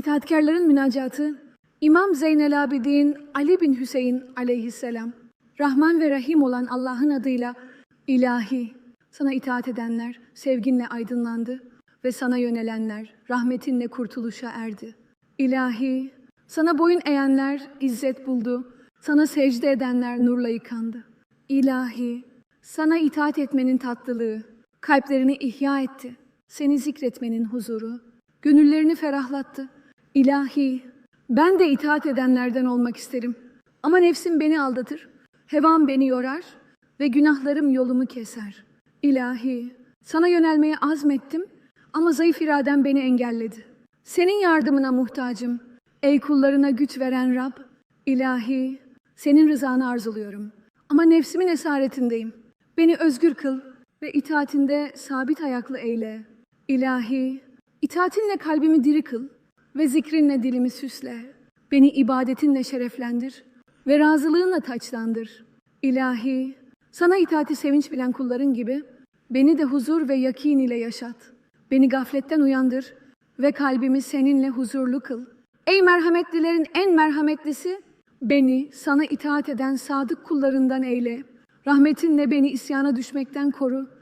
İtaatkarların münacatı İmam Zeynel Abidin Ali bin Hüseyin aleyhisselam Rahman ve Rahim olan Allah'ın adıyla ilahi sana itaat edenler sevginle aydınlandı ve sana yönelenler rahmetinle kurtuluşa erdi. İlahi sana boyun eğenler izzet buldu. Sana secde edenler nurla yıkandı. İlahi sana itaat etmenin tatlılığı kalplerini ihya etti. Seni zikretmenin huzuru gönüllerini ferahlattı. İlahi ben de itaat edenlerden olmak isterim. Ama nefsim beni aldatır, hevam beni yorar ve günahlarım yolumu keser. İlahi, sana yönelmeye azmettim ama zayıf iradem beni engelledi. Senin yardımına muhtacım. Ey kullarına güç veren Rab, ilahi, senin rızanı arzuluyorum. Ama nefsimin esaretindeyim. Beni özgür kıl ve itaatinde sabit ayaklı eyle. İlahi, itaatinle kalbimi diri kıl ve zikrinle dilimi süsle. Beni ibadetinle şereflendir ve razılığınla taçlandır. İlahi, sana itaati sevinç bilen kulların gibi beni de huzur ve yakin ile yaşat. Beni gafletten uyandır ve kalbimi seninle huzurlu kıl. Ey merhametlilerin en merhametlisi, beni sana itaat eden sadık kullarından eyle. Rahmetinle beni isyana düşmekten koru